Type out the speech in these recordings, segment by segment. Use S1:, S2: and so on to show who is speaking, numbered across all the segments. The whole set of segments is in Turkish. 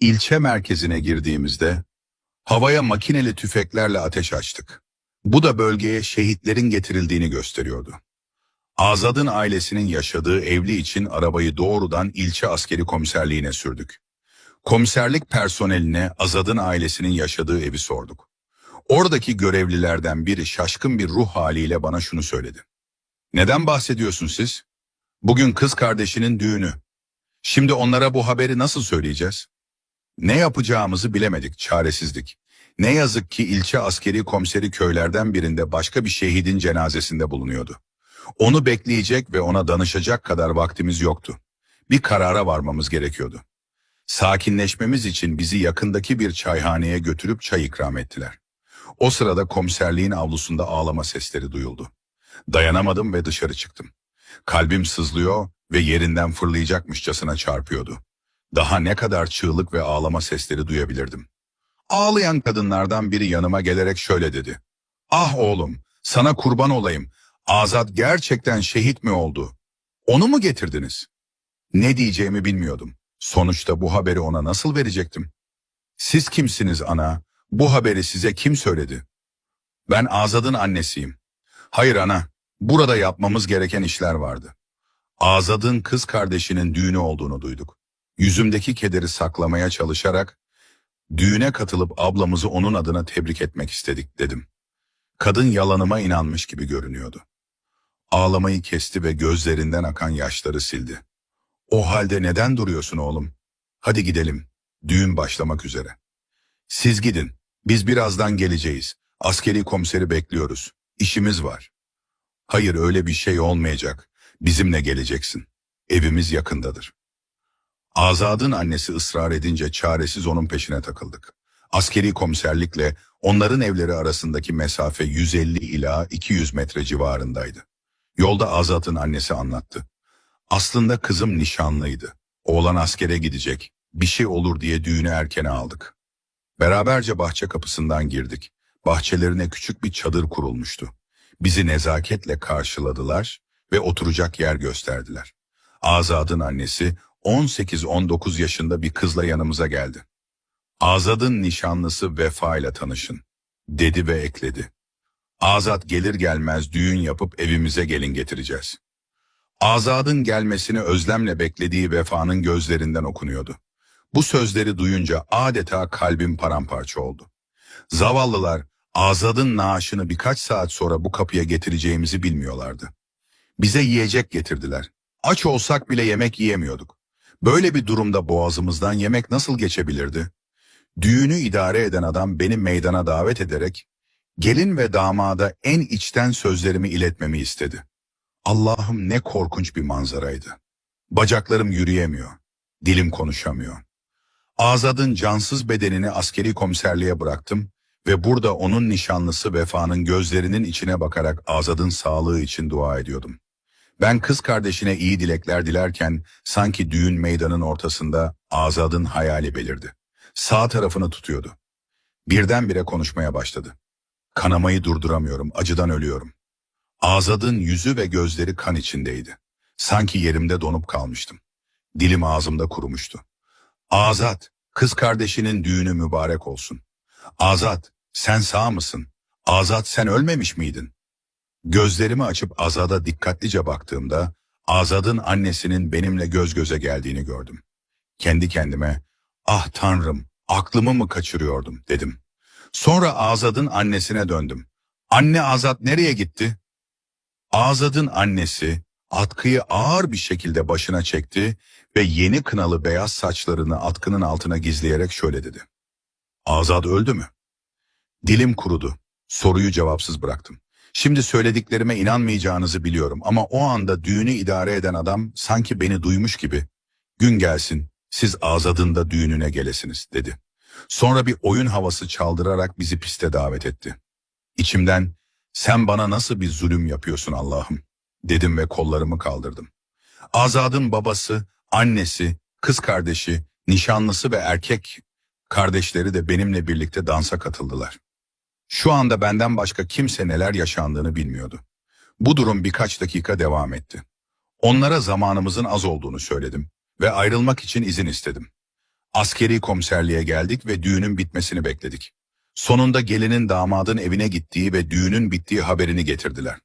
S1: İlçe merkezine girdiğimizde havaya makineli tüfeklerle ateş açtık. Bu da bölgeye şehitlerin getirildiğini gösteriyordu. Azad'ın ailesinin yaşadığı evli için arabayı doğrudan ilçe askeri komiserliğine sürdük. Komiserlik personeline Azad'ın ailesinin yaşadığı evi sorduk. Oradaki görevlilerden biri şaşkın bir ruh haliyle bana şunu söyledi. Neden bahsediyorsun siz? Bugün kız kardeşinin düğünü. Şimdi onlara bu haberi nasıl söyleyeceğiz? Ne yapacağımızı bilemedik, çaresizdik. Ne yazık ki ilçe askeri komiseri köylerden birinde başka bir şehidin cenazesinde bulunuyordu. Onu bekleyecek ve ona danışacak kadar vaktimiz yoktu. Bir karara varmamız gerekiyordu. Sakinleşmemiz için bizi yakındaki bir çayhaneye götürüp çay ikram ettiler. O sırada komiserliğin avlusunda ağlama sesleri duyuldu. Dayanamadım ve dışarı çıktım. Kalbim sızlıyor ve yerinden fırlayacakmışçasına çarpıyordu. Daha ne kadar çığlık ve ağlama sesleri duyabilirdim. Ağlayan kadınlardan biri yanıma gelerek şöyle dedi. Ah oğlum, sana kurban olayım. Azat gerçekten şehit mi oldu? Onu mu getirdiniz? Ne diyeceğimi bilmiyordum. Sonuçta bu haberi ona nasıl verecektim? Siz kimsiniz ana? Bu haberi size kim söyledi? Ben Azad'ın annesiyim. Hayır ana, burada yapmamız gereken işler vardı. Azad'ın kız kardeşinin düğünü olduğunu duyduk. Yüzümdeki kederi saklamaya çalışarak düğüne katılıp ablamızı onun adına tebrik etmek istedik dedim. Kadın yalanıma inanmış gibi görünüyordu. Ağlamayı kesti ve gözlerinden akan yaşları sildi. O halde neden duruyorsun oğlum? Hadi gidelim. Düğün başlamak üzere. Siz gidin. Biz birazdan geleceğiz. Askeri komiseri bekliyoruz. İşimiz var. Hayır öyle bir şey olmayacak. Bizimle geleceksin. Evimiz yakındadır. Azad'ın annesi ısrar edince çaresiz onun peşine takıldık. Askeri komiserlikle onların evleri arasındaki mesafe 150 ila 200 metre civarındaydı. Yolda Azat'ın annesi anlattı. Aslında kızım nişanlıydı. Oğlan askere gidecek. Bir şey olur diye düğünü erkene aldık. Beraberce bahçe kapısından girdik. Bahçelerine küçük bir çadır kurulmuştu. Bizi nezaketle karşıladılar ve oturacak yer gösterdiler. Azad'ın annesi 18-19 yaşında bir kızla yanımıza geldi. Azad'ın nişanlısı Vefa ile tanışın, dedi ve ekledi. Azat gelir gelmez düğün yapıp evimize gelin getireceğiz. Azad'ın gelmesini özlemle beklediği Vefa'nın gözlerinden okunuyordu. Bu sözleri duyunca adeta kalbim paramparça oldu. Zavallılar Azad'ın naaşını birkaç saat sonra bu kapıya getireceğimizi bilmiyorlardı. Bize yiyecek getirdiler. Aç olsak bile yemek yiyemiyorduk. Böyle bir durumda boğazımızdan yemek nasıl geçebilirdi? Düğünü idare eden adam beni meydana davet ederek gelin ve damada en içten sözlerimi iletmemi istedi. Allah'ım ne korkunç bir manzaraydı. Bacaklarım yürüyemiyor, dilim konuşamıyor. Azad'ın cansız bedenini askeri komiserliğe bıraktım ve burada onun nişanlısı Vefa'nın gözlerinin içine bakarak Azad'ın sağlığı için dua ediyordum. Ben kız kardeşine iyi dilekler dilerken sanki düğün meydanın ortasında Azad'ın hayali belirdi. Sağ tarafını tutuyordu. Birdenbire konuşmaya başladı. Kanamayı durduramıyorum, acıdan ölüyorum. Azad'ın yüzü ve gözleri kan içindeydi. Sanki yerimde donup kalmıştım. Dilim ağzımda kurumuştu. Azat, kız kardeşinin düğünü mübarek olsun. Azat, sen sağ mısın? Azat sen ölmemiş miydin? Gözlerimi açıp Azad'a dikkatlice baktığımda Azad'ın annesinin benimle göz göze geldiğini gördüm. Kendi kendime ah tanrım aklımı mı kaçırıyordum dedim. Sonra Azad'ın annesine döndüm. Anne Azat nereye gitti? Azad'ın annesi atkıyı ağır bir şekilde başına çekti ve yeni kınalı beyaz saçlarını atkının altına gizleyerek şöyle dedi. Azad öldü mü? Dilim kurudu. Soruyu cevapsız bıraktım. Şimdi söylediklerime inanmayacağınızı biliyorum ama o anda düğünü idare eden adam sanki beni duymuş gibi gün gelsin siz Azad'ın da düğününe gelesiniz dedi. Sonra bir oyun havası çaldırarak bizi piste davet etti. İçimden sen bana nasıl bir zulüm yapıyorsun Allah'ım dedim ve kollarımı kaldırdım. Azad'ın babası, annesi, kız kardeşi, nişanlısı ve erkek kardeşleri de benimle birlikte dansa katıldılar. Şu anda benden başka kimse neler yaşandığını bilmiyordu. Bu durum birkaç dakika devam etti. Onlara zamanımızın az olduğunu söyledim ve ayrılmak için izin istedim. Askeri komiserliğe geldik ve düğünün bitmesini bekledik. Sonunda gelinin damadın evine gittiği ve düğünün bittiği haberini getirdiler.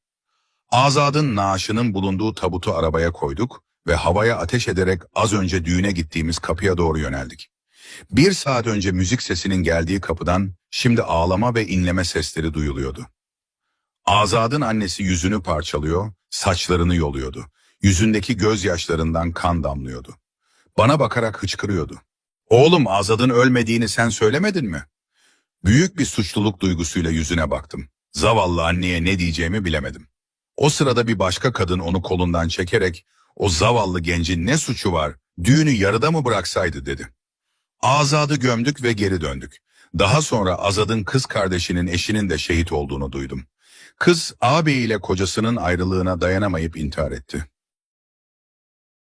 S1: Azad'ın naaşının bulunduğu tabutu arabaya koyduk ve havaya ateş ederek az önce düğüne gittiğimiz kapıya doğru yöneldik. Bir saat önce müzik sesinin geldiği kapıdan şimdi ağlama ve inleme sesleri duyuluyordu. Azad'ın annesi yüzünü parçalıyor, saçlarını yoluyordu. Yüzündeki gözyaşlarından kan damlıyordu. Bana bakarak hıçkırıyordu. Oğlum Azad'ın ölmediğini sen söylemedin mi? Büyük bir suçluluk duygusuyla yüzüne baktım. Zavallı anneye ne diyeceğimi bilemedim. O sırada bir başka kadın onu kolundan çekerek o zavallı gencin ne suçu var, düğünü yarıda mı bıraksaydı dedi. Azad'ı gömdük ve geri döndük. Daha sonra Azad'ın kız kardeşinin eşinin de şehit olduğunu duydum. Kız ağabeyiyle kocasının ayrılığına dayanamayıp intihar etti.